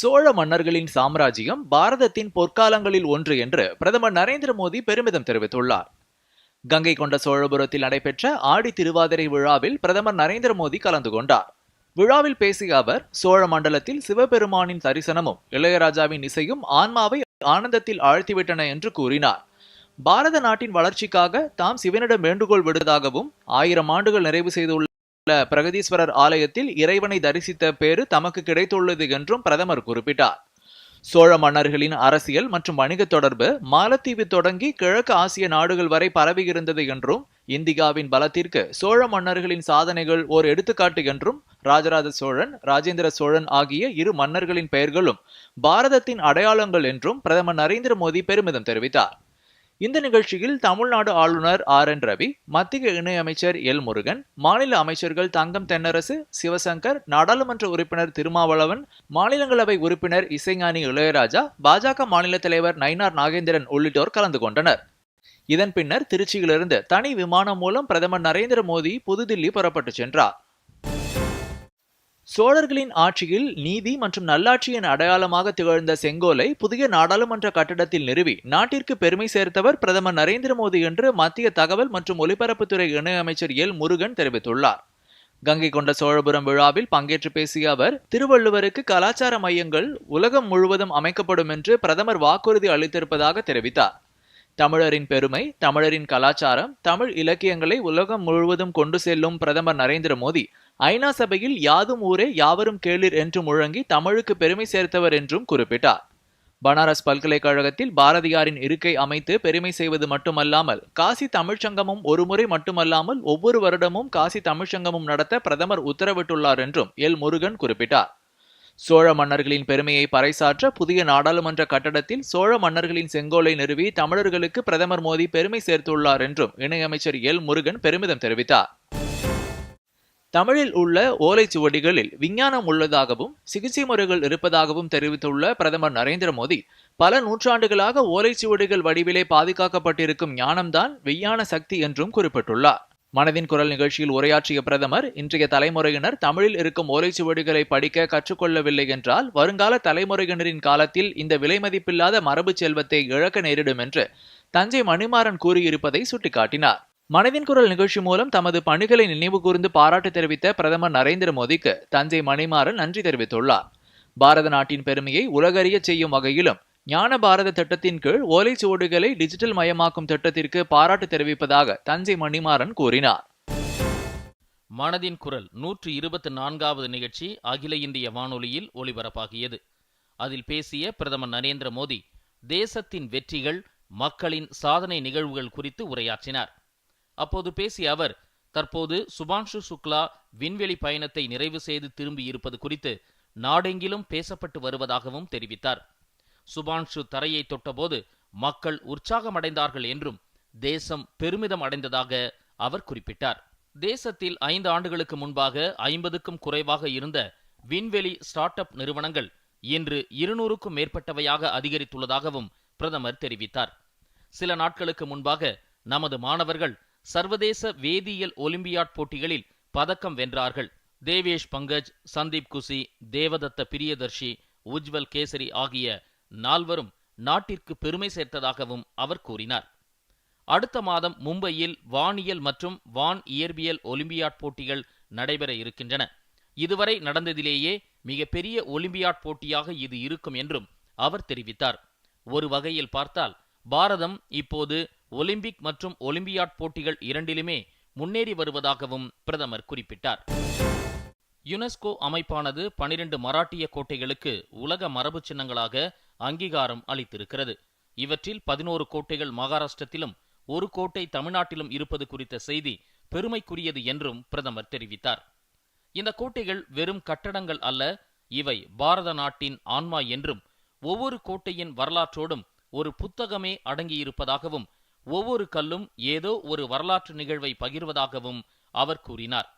சோழ மன்னர்களின் சாம்ராஜ்யம் பாரதத்தின் பொற்காலங்களில் ஒன்று என்று பிரதமர் நரேந்திர மோடி பெருமிதம் தெரிவித்துள்ளார். கங்கை கொண்ட சோழபுரத்தில் நடைபெற்ற ஆடி திருவாதிரை விழாவில் பிரதமர் நரேந்திர மோடி கலந்து கொண்டார். விழாவில் பேசிய அவர் சோழ மண்டலத்தில் சிவபெருமானின் தரிசனமும் இளையராஜாவின் இசையும் ஆன்மாவை ஆனந்தத்தில் ஆழ்த்திவிட்டன என்று கூறினார். பாரத நாட்டின் வளர்ச்சிக்காக தாம் சிவனிடம் வேண்டுகோள் விடுவதாகவும் ஆயிரம் ஆண்டுகள் நிறைவு செய்துள்ள பிரகதீஸ்வரர் ஆலயத்தில் இறைவனை தரிசித்த பேறு தமக்கு கிடைத்துள்ளது என்றும் பிரதமர் குறிப்பிட்டார். சோழ மன்னர்களின் அரசியல் மற்றும் வணிக தொடர்பு மாலத்தீவு தொடங்கி கிழக்கு ஆசிய நாடுகள் வரை பரவியிருந்தது என்றும் இந்தியாவின் பலத்திற்கு சோழ மன்னர்களின் சாதனைகள் ஓர் எடுத்துக்காட்டு என்றும் ராஜராஜ சோழன் ராஜேந்திர சோழன் ஆகிய இரு மன்னர்களின் பெயர்களும் பாரதத்தின் அடையாளங்கள் என்றும் பிரதமர் நரேந்திர மோடி பெருமிதம் தெரிவித்தார். இந்த நிகழ்ச்சியில் தமிழ்நாடு ஆளுநர் ஆர் என் ரவி மத்திய இணையமைச்சர் எல். முருகன் மாநில அமைச்சர்கள் தங்கம் தென்னரசு சிவசங்கர் நாடாளுமன்ற உறுப்பினர் திருமாவளவன் மாநிலங்களவை உறுப்பினர் இசைஞானி இளையராஜா பாஜக மாநில தலைவர் நயினார் நாகேந்திரன் உள்ளிட்டோர் கலந்து கொண்டனர். இதன் பின்னர் திருச்சியிலிருந்து தனி விமானம் மூலம் பிரதமர் நரேந்திர மோடி புதுதில்லி புறப்பட்டு சென்றார். சோழர்களின் ஆட்சியில் நீதி மற்றும் நல்லாட்சியின் அடையாளமாக திகழ்ந்த செங்கோலை புதிய நாடாளுமன்ற கட்டடத்தில் நிறுவி நாட்டிற்கு பெருமை சேர்த்தவர் பிரதமர் நரேந்திர மோடி என்று மத்திய தகவல் மற்றும் ஒலிபரப்புத்துறை இணையமைச்சர் எல் முருகன் தெரிவித்துள்ளார். கங்கை கொண்ட சோழபுரம் விழாவில் பங்கேற்று பேசிய அவர் திருவள்ளுவருக்கு கலாச்சார மையங்கள் உலகம் முழுவதும் அமைக்கப்படும் என்று பிரதமர் வாக்குறுதி அளித்திருப்பதாக தெரிவித்தார். தமிழரின் பெருமை தமிழரின் கலாச்சாரம் தமிழ் இலக்கியங்களை உலகம் முழுவதும் கொண்டு செல்லும் பிரதமர் நரேந்திர மோடி ஐநா சபையில் யாதும் ஊரே யாவரும் கேளிர் என்று முழங்கி தமிழுக்கு பெருமை சேர்த்தவர் என்றும் குறிப்பிட்டார். பனாரஸ் பல்கலைக்கழகத்தில் பாரதியாரின் இருக்கை அமைத்து பெருமை செய்வது மட்டுமல்லாமல் காசி தமிழ்ச்சங்கமும் ஒருமுறை மட்டுமல்லாமல் ஒவ்வொரு வருடமும் காசி தமிழ்ச்சங்கமும் நடத்த பிரதமர் உத்தரவிட்டுள்ளார் என்றும் எல். முருகன் குறிப்பிட்டார். சோழ மன்னர்களின் பெருமையை பறைசாற்ற புதிய நாடாளுமன்ற கட்டடத்தில் சோழ மன்னர்களின் செங்கோலை நிறுவி தமிழர்களுக்கு பிரதமர் மோடி பெருமை சேர்த்துள்ளார் என்றும் இணையமைச்சர் எல். முருகன் பெருமிதம் தெரிவித்தார். தமிழில் உள்ள ஓலைச்சுவடிகளில் விஞ்ஞானம் உள்ளதாகவும் சிகிச்சை முறைகள் இருப்பதாகவும் தெரிவித்துள்ள பிரதமர் நரேந்திர மோடி பல நூற்றாண்டுகளாக ஓலைச்சுவடிகள் வடிவிலே பாதுகாக்கப்பட்டிருக்கும் ஞானம்தான் விஞ்ஞான சக்தி என்றும் குறிப்பிட்டுள்ளார். மனதின் குரல் நிகழ்ச்சியில் உரையாற்றிய பிரதமர் இன்றைய தலைமுறையினர் தமிழில் இருக்கும் ஓலைச்சுவடிகளை படிக்க கற்றுக்கொள்ளவில்லை என்றால் வருங்கால தலைமுறையினரின் காலத்தில் இந்த விலைமதிப்பில்லாத மரபு செல்வத்தை இழக்க நேரிடும் என்று தஞ்சை மணிமாறன் கூறியிருப்பதை சுட்டிக்காட்டினார். மனதின் குரல் நிகழ்ச்சி மூலம் தமது பணிகளை நினைவு கூர்ந்து பாராட்டு தெரிவித்த பிரதமர் நரேந்திர மோடிக்கு தஞ்சை மணிமாறன் நன்றி தெரிவித்துள்ளார். பாரத நாட்டின் பெருமையை உலகறிய செய்யும் வகையிலும் ஞான பாரத திட்டத்தின் கீழ் ஓலைச்சுவடுகளை டிஜிட்டல் மயமாக்கும் திட்டத்திற்கு பாராட்டு தெரிவிப்பதாக தஞ்சை மணிமாறன் கூறினார். மனதின் குரல் நூற்று இருபத்தி நான்காவது நிகழ்ச்சி அகில இந்திய வானொலியில் ஒலிபரப்பாகியது. அதில் பேசிய பிரதமர் நரேந்திர மோடி தேசத்தின் வெற்றிகள் மக்களின் சாதனை நிகழ்வுகள் குறித்து உரையாற்றினார். அப்போது பேசிய அவர் தற்போது சுபான்ஷு சுக்லா விண்வெளி பயணத்தை நிறைவு செய்து திரும்பி இருப்பது குறித்து நாடெங்கிலும் பேசப்பட்டு வருவதாகவும் தெரிவித்தார். சுபான்ஷு தரையை தொட்டபோது மக்கள் உற்சாகமடைந்தார்கள் என்றும் தேசம் பெருமிதம் அடைந்ததாக அவர் குறிப்பிட்டார். தேசத்தில் ஐந்து ஆண்டுகளுக்கு முன்பாக ஐம்பதுக்கும் குறைவாக இருந்த விண்வெளி ஸ்டார்ட் அப் நிறுவனங்கள் இன்று இருநூறுக்கும் மேற்பட்டவையாக அதிகரித்துள்ளதாகவும் பிரதமர் தெரிவித்தார். சில நாட்களுக்கு முன்பாக நமது மாணவர்கள் சர்வதேச வேதியியல் ஒலிம்பியாட் போட்டிகளில் பதக்கம் வென்றார்கள். தேவேஷ் பங்கஜ் சந்தீப் குசி தேவதத்த பிரியதர்ஷி உஜ்வல் கேசரி ஆகிய நால்வரும் நாட்டிற்கு பெருமை சேர்த்ததாகவும் அவர் கூறினார். அடுத்த மாதம் மும்பையில் வானியல் மற்றும் வான் இயற்பியல் ஒலிம்பியாட் போட்டிகள் நடைபெற இருக்கின்றன. இதுவரை நடந்ததிலேயே மிகப்பெரிய ஒலிம்பியாட் போட்டியாக இது இருக்கும் என்றும் அவர் தெரிவித்தார். ஒரு வகையில் பார்த்தால் பாரதம் இப்போது ஒலிம்பிக் மற்றும் ஒலிம்பியாட் போட்டிகள் இரண்டிலுமே முன்னேறி வருவதாகவும் பிரதமர் குறிப்பிட்டார். யுனெஸ்கோ அமைப்பானது பனிரெண்டு மராட்டிய கோட்டைகளுக்கு உலக மரபு சின்னங்களாக அங்கீகாரம் அளித்திருக்கிறது. இவற்றில் பதினோரு கோட்டைகள் மகாராஷ்டிரத்திலும் ஒரு கோட்டை தமிழ்நாட்டிலும் இருப்பது குறித்த செய்தி பெருமைக்குரியது என்றும் பிரதமர் தெரிவித்தார். இந்த கோட்டைகள் வெறும் கட்டடங்கள் அல்ல இவை பாரத நாட்டின் ஆன்மா என்றும் ஒவ்வொரு கோட்டையின் வரலாற்றோடும் ஒரு புத்தகமே அடங்கியிருப்பதாகவும் ஒவ்வொரு கல்லும் ஏதோ ஒரு வரலாற்று நிகழ்வை பகிர்வதாகவும் அவர் கூறினார்.